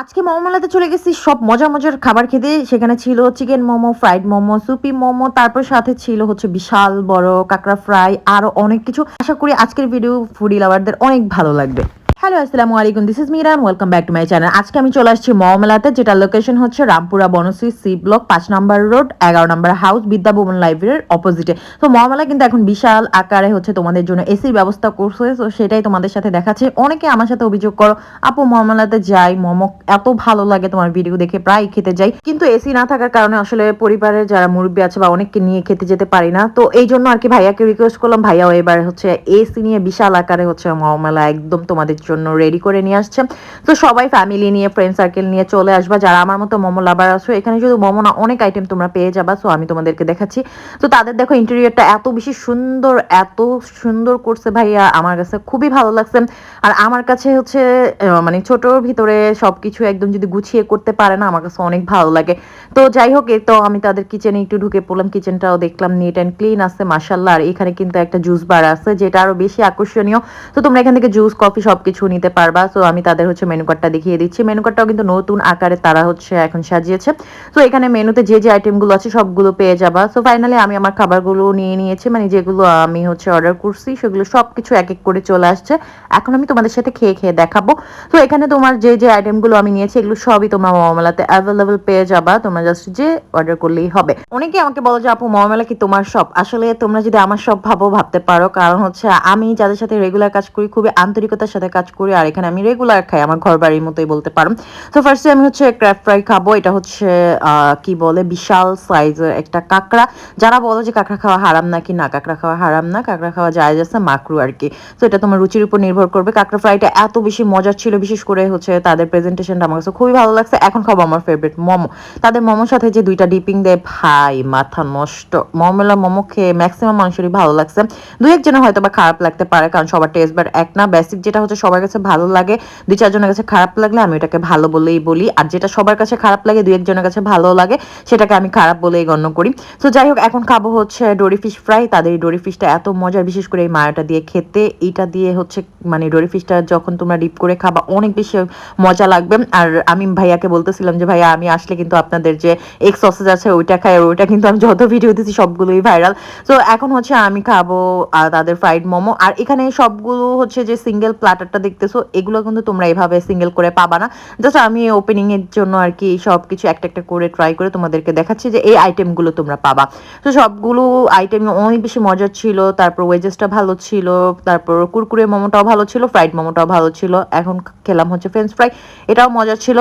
আজকে মোমো মেলাতে চলে গেছি, সব মজার মজার খাবার খেতে। সেখানে ছিল chicken momo fried momo soupy momo, তারপর সাথে ছিল হচ্ছে বিশাল বড় কাঁকড়া ফ্রাই আরও অনেক কিছু। আশা করি আজকের ভিডিও ফুডি লাভারদের অনেক ভালো লাগবে। হ্যালো আসসালামু আলাইকুম। This is Miran welcome back to my channel আজকে আমি চলে আসছি মোমো মেলাতে যেটা লোকেশন হচ্ছে রামপুরা বনশ্রী সি ব্লক পাঁচ নম্বর রোড, এগারো নম্বর হাউস বিদ্যা ভবন লাইব্রেরির অপোজিটে তো মোমো মেলা কিন্তু এখন বিশাল আকারে হচ্ছে তোমাদের জন্য এসির ব্যবস্থা করছে, তো সেটাই তোমাদের সাথে দেখাচ্ছে। অনেকে আমার সাথে অভিযোগ করো, আপু মোমো মেলাতে যাই, মোমো, এত ভালো লাগে তোমার ভিডিও দেখে, প্রায় খেতে যাই। কিন্তু এসি না থাকার কারণে আসলে পরিবারের যারা মুরব্বী আছে বা অনেককে নিয়ে খেতে যেতে পারি না। তো এই জন্য আর কি ভাইয়াকে রিকোয়েস্ট করলাম, ভাইয়াও এবার হচ্ছে এসি নিয়ে বিশাল আকারে হচ্ছে মোমো মেলা একদম তোমাদের জন্য রেডি করে নিয়ে আসছে। তো সবাই ফ্যামিলি নিয়ে ফ্রেন্ড সার্কেল নিয়ে চলে আসবা। যারা আমার মতো মোমো লাভার আছো, এখানে শুধু মোমো না, অনেক আইটেম তোমরা পেয়ে যাবা। সো আমি তোমাদেরকে দেখাচ্ছি। তো তাদের দেখো ইন্টেরিয়রটা এত বেশি সুন্দর, এত সুন্দর করছে ভাইয়া। আমার কাছে খুবই ভালো লাগছে। আর আমার কাছে হচ্ছে মানে ছোটোর ভিতরে সবকিছু একদম যদি গুছিয়ে করতে পারে না, আমার কাছে অনেক ভালো লাগে। তো যাই হোক এই তো আমি তাদের কিচেনে একটু ঢুকে পড়লাম। কিচেনটাও দেখলাম নিট অ্যান্ড ক্লিন আছে মাসাল্লাহ আর এখানে কিন্তু একটা জুস বার আছে, যেটা আরও বেশি আকর্ষণীয়। তো তোমরা এখান থেকে জুস কফি সবকিছু নিতে পারবা। তো আমি তাদের হচ্ছে মেনু কার্ডটা দেখিয়ে দিচ্ছি। মেনু কার্ডটাও কিন্তু নতুন আকারে তারা হচ্ছে এখন সাজিয়েছে। তো এখানে মেনুতে যে যে আইটেমগুলো আছে সবগুলো পেয়ে যাবা। তো ফাইনালি আমি আমার খাবারগুলো নিয়ে নিয়েছি। মানে যেগুলো আমি হচ্ছে অর্ডার করছি, সেগুলো সবকিছু এক এক করে চলে আসছে। এখন আমি তোমাদের সাথে খেয়ে খেয়ে দেখাবো। তো এখানে তোমার যে যে আইটেমগুলো আমি নিয়েছি, এগুলো সবই তোমরা মহামেলাতে অ্যাভেলেবল পেয়ে যাবা। তোমরা জাস্ট যে অর্ডার করলেই হবে। অনেকে আমাকে বলো যে, আপু মহামেলা কি তোমার সব আসলে তোমরা যদি আমার সব ভাবো, ভাবতে পারো। কারণ হচ্ছে আমি যাদের সাথে রেগুলার কাজ করি, খুবই আন্তরিকতার সাথে কাজ করি, আর এখানে আমি রেগুলার খাই, আমার ঘর বাড়ির মতোই বলতে পারো। তো ফার্স্টে আমি হচ্ছে ক্র্যাপ ফ্রাই খাব, এটা হচ্ছে কি বলে, বিশাল সাইজের একটা কাঁকড়া। যারা বলো যে কাঁকড়া খাওয়া হারাম নাকি না, কাঁকড়া খাওয়া হারাম না, কাঁকড়া খাওয়া যায় যাচ্ছে মাকরু আর কি। তো এটা তোমার রুচির উপর নির্ভর করবে। কাঁকড়া ফ্রাইটা এত বেশি মজার ছিল, বিশেষ করে হচ্ছে তাদের প্রেজেন্টেশনটা আমার কাছে খুবই ভালো লাগছে। এখন খাব আমার ফেভারিট মোমো। তাদের মোমোর সাথে যে দুইটা ডিপিং দেয়, ভাই, মাথা নষ্ট। মোমেলা মোমো খেয়ে ম্যাক্সিমাম মানুষেরই ভালো লাগছে। দু একজনের হয়তো বা খারাপ লাগতে পারে, কারণ সবার টেস্ট বার এক না বেসিক যেটা হচ্ছে সবার কাছে ভালো লাগে, দুই চারজনের কাছে খারাপ লাগলে আমি ওটাকে ভালো বলেই বলি। আর যেটা সবার কাছে খারাপ লাগে, দুই একজনের কাছে ভালো লাগে, সেটাকে আমি খারাপ বলেই গণ্য করি। তো যাই হোক, এখন খাব হচ্ছে ডোরি ফিশ ফ্রাই। তাদের এই ডোরি ফিশটা এত মজার, বিশেষ করে এই মায়াটা দিয়ে খেতে। এইটা দিয়ে হচ্ছে মানে ডোরি ফিশটা যখন তোমরা ডিপ করে খাবা, অনেক বেশি মজা লাগবে। আর আমি ভাইয়াকে বলতেছিলাম যে, ভাইয়া, আমি আসলে কিন্তু আপনাদের যে এগ সসেজ আছে, ওইটা খাই, আর ওইটা কিন্তু আমি যত ভিডিও দিচ্ছি সবগুলোই ভাইরাল। তো এখন হচ্ছে আমি খাব তাদের ফ্রাইড মোমো। আর এখানে সবগুলো হচ্ছে যে সিঙ্গেল প্ল্যাটারটা দেখতেছো, এগুলো কিন্তু তোমরা এভাবে সিঙ্গেল করে পাবা না। জাস্ট আমি ওপেনিং এর জন্য আর কি সব কিছু একটা একটা করে ট্রাই করে তোমাদেরকে দেখাচ্ছি যে এই আইটেমগুলো তোমরা পাবা। তো সবগুলো আইটেম অনেক বেশি মজার ছিল, তারপর ওয়েজেসটা ভালো ছিল, তারপর কুরকুরে মোমোটাও ভালো ছিল ফ্রাইড মোমোটাও ভালো ছিল। এখন খেলাম হচ্ছে ফ্রেঞ্চ ফ্রাই এটাও মজা ছিল।